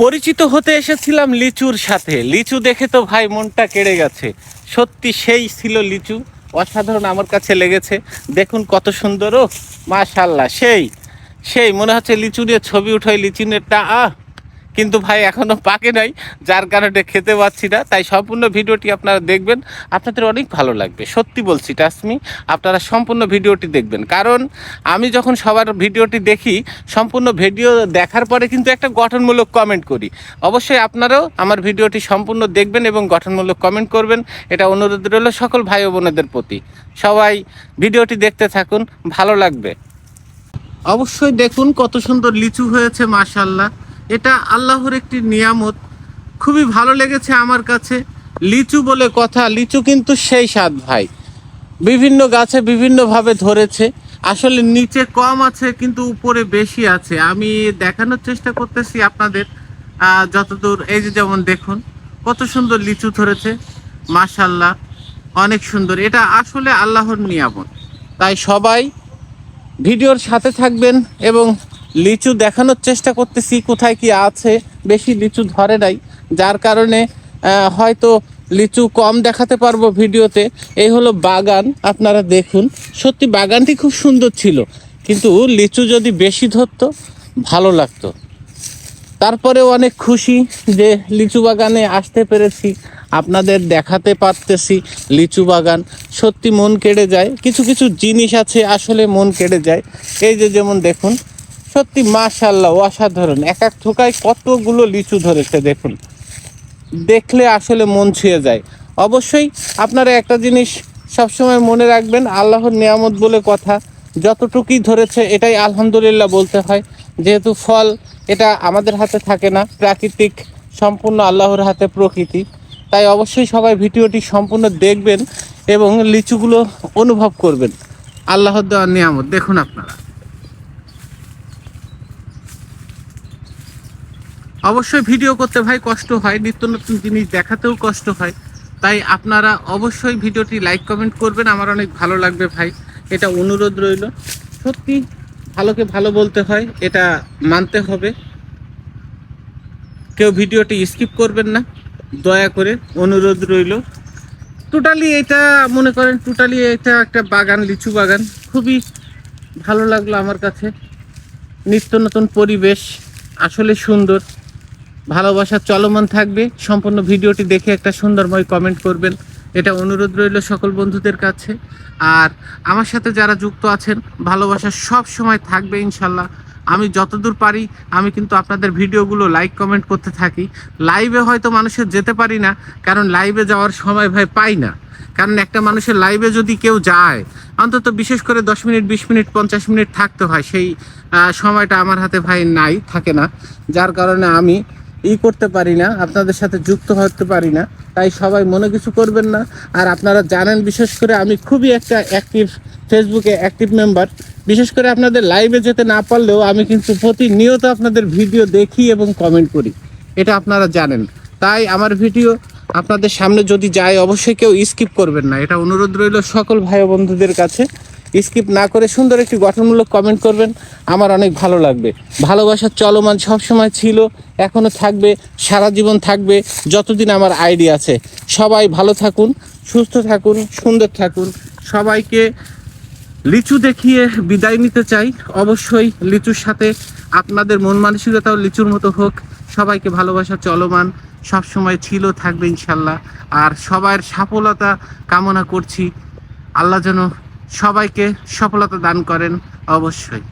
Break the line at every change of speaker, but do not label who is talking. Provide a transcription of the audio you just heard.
পরিচিত হতে এসেছিলাম লিচুর সাথে। লিচু দেখে তো ভাই মনটা কেড়ে গেছে। সত্যি সেই ছিল লিচু। অসাধারণ আমার কাছে লেগেছে। দেখুন কত সুন্দর ও মাশাল্লাহ, সেই সেই মনে হচ্ছে লিচু নিয়ে ছবি উঠাই, লিচু নিয়েটা আহ কিন্তু ভাই এখনও পাকে নাই, যার কারণে খেতে পাচ্ছি না। তাই সম্পূর্ণ ভিডিওটি আপনারা দেখবেন, আপনাদের অনেক ভালো লাগবে। সত্যি বলছি টাসমি আপনারা সম্পূর্ণ ভিডিওটি দেখবেন। কারণ আমি যখন সবার ভিডিওটি দেখি, সম্পূর্ণ ভিডিও দেখার পরে কিন্তু একটা গঠনমূলক কমেন্ট করি। অবশ্যই আপনারাও আমার ভিডিওটি সম্পূর্ণ দেখবেন এবং গঠনমূলক কমেন্ট করবেন। এটা অনুরোধ রইল সকল ভাই বোনেদের প্রতি। সবাই ভিডিওটি দেখতে থাকুন, ভালো লাগবে। অবশ্যই দেখুন, কত সুন্দর লিচু হয়েছে মাশাল্লাহ এটা আল্লাহর একটি নিয়ামত। খুবই ভালো লেগেছে আমার কাছে। লিচু বলে কথা, লিচু কিন্তু সেই স্বাদ ভাই। বিভিন্ন গাছে বিভিন্নভাবে ধরেছে। আসলে নিচে কম আছে, কিন্তু উপরে বেশি আছে। আমি দেখানোর চেষ্টা করতেছি আপনাদের যতদূর, এই যে যেমন দেখুন, কত সুন্দর লিচু ধরেছে। মাশাল্লাহ অনেক সুন্দর। এটা আসলে আল্লাহর নিয়ামত। তাই সবাই ভিডিওর সাথে থাকবেন এবং লিচু দেখানোর চেষ্টা করতেছি, কোথায় কি আছে, বেশি লিচু ধরে নাই। যার কারণে হয়তো লিচু কম দেখাতে পারব ভিডিওতে। এই হলো বাগান, আপনারা দেখুন। সত্যি বাগানটি খুব সুন্দর ছিল, কিন্তু লিচু যদি বেশি ধরতো, ভালো লাগতো। তারপরেও অনেক খুশি যে লিচু বাগানে আসতে পেরেছি, আপনাদের দেখাতে পারতেছি লিচু বাগান। সত্যি মন কেড়ে যায়, কিছু কিছু জিনিস আছে, আসলে মন কেড়ে যায়। এই যে যেমন দেখুন সত্যি মাশাল্লাহ অসাধারণ। এক এক থোকায় কতগুলো লিচু ধরেছে, দেখুন। দেখলে আসলে মন ছুঁয়ে যায়। অবশ্যই আপনারা একটা জিনিস সবসময় মনে রাখবেন, আল্লাহর নিয়ামত বলে কথা, যতটুকুই ধরেছে এটাই আলহামদুলিল্লাহ বলতে হয়। যেহেতু ফল, এটা আমাদের হাতে থাকে না, প্রাকৃতিক, সম্পূর্ণ আল্লাহর হাতে প্রকৃতি। তাই অবশ্যই সবাই ভিডিওটি সম্পূর্ণ দেখবেন এবং লিচুগুলো অনুভব করবেন। আল্লাহর দেওয়ার নিয়ামত, দেখুন আপনারা। অবশ্যই ভিডিও করতে ভাই কষ্ট হয়, নিত্য নতুন জিনিস দেখাতেও কষ্ট হয়। তাই আপনারা অবশ্যই ভিডিওটি লাইক কমেন্ট করবেন, আমার অনেক ভালো লাগবে ভাই। এটা অনুরোধ রইল। সত্যি ভালোকে ভালো বলতে হয়, এটা মানতে হবে। কেউ ভিডিওটি স্কিপ করবেন না, দয়া করে অনুরোধ রইল। টোটালি এটা মনে করেন টোটালি এটা একটা বাগান, লিচু বাগান। খুবই ভালো লাগল আমার কাছে। নিত্য নতুন পরিবেশ, আসলে সুন্দর। ভালোবাসা চলমান থাকবে। সম্পূর্ণ ভিডিওটি দেখে একটা সুন্দরময় কমেন্ট করবেন। এটা অনুরোধ রইল সকল বন্ধুদের কাছে। আর আমার সাথে যারা যুক্ত আছেন, ভালোবাসা সব সময় থাকবে ইনশাল্লাহ। আমি যতদূর পারি, আমি কিন্তু আপনাদের ভিডিওগুলো লাইক কমেন্ট করতে থাকি। লাইভে হয়তো মানুষের যেতে পারি না, কারণ লাইভে যাওয়ার সময় ভাই পাই না। কারণ একটা মানুষের লাইভে যদি কেউ যায়, অন্তত বিশেষ করে দশ মিনিট, বিশ মিনিট, পঞ্চাশ মিনিট থাকতে হয়। সেই সময়টা আমার হাতে ভাই নাই, থাকে না। যার কারণে আমি ই করতে পারি না, আপনাদের সাথে যুক্ত হতে পারি না, তাই সবাই মনে কিছু করবেন না। আর আপনারা জানেন, বিশেষ করে আমি খুবই একটা অ্যাক্টিভ ফেসবুকে অ্যাক্টিভ মেম্বার বিশেষ করে আপনাদের লাইভে যেতে না পারলেও আমি কিন্তু প্রতিনিয়ত আপনাদের ভিডিও দেখি এবং কমেন্ট করি, এটা আপনারা জানেন। তাই আমার ভিডিও আপনাদের সামনে যদি যায়, অবশ্যই কেউ স্কিপ করবেন না। এটা অনুরোধ রইল সকল ভাই বন্ধুদের কাছে। স্কিপ না করে সুন্দর একটি গঠনমূলক কমেন্ট করবেন। আমার অনেক ভালো লাগবে। ভালোবাসার চলমান সবসময় ছিল এখনও থাকবে, সারা জীবন থাকবে, যতদিন আমার আইডি আছে। সবাই ভালো থাকুন, সুস্থ থাকুন, সুন্দর থাকুন। সবাইকে লিচু দেখিয়ে বিদায় নিতে চাই। অবশ্যই লিচুর সাথে আপনাদের মন মানসিকতাও লিচুর মতো হোক। সবাইকে ভালোবাসা চলমান সব সময় ছিল, থাকবে ইনশাল্লাহ। আর সবার সফলতা কামনা করছি। আল্লাহ যেন সবাইকে সফলতা দান করেন অবশ্যই।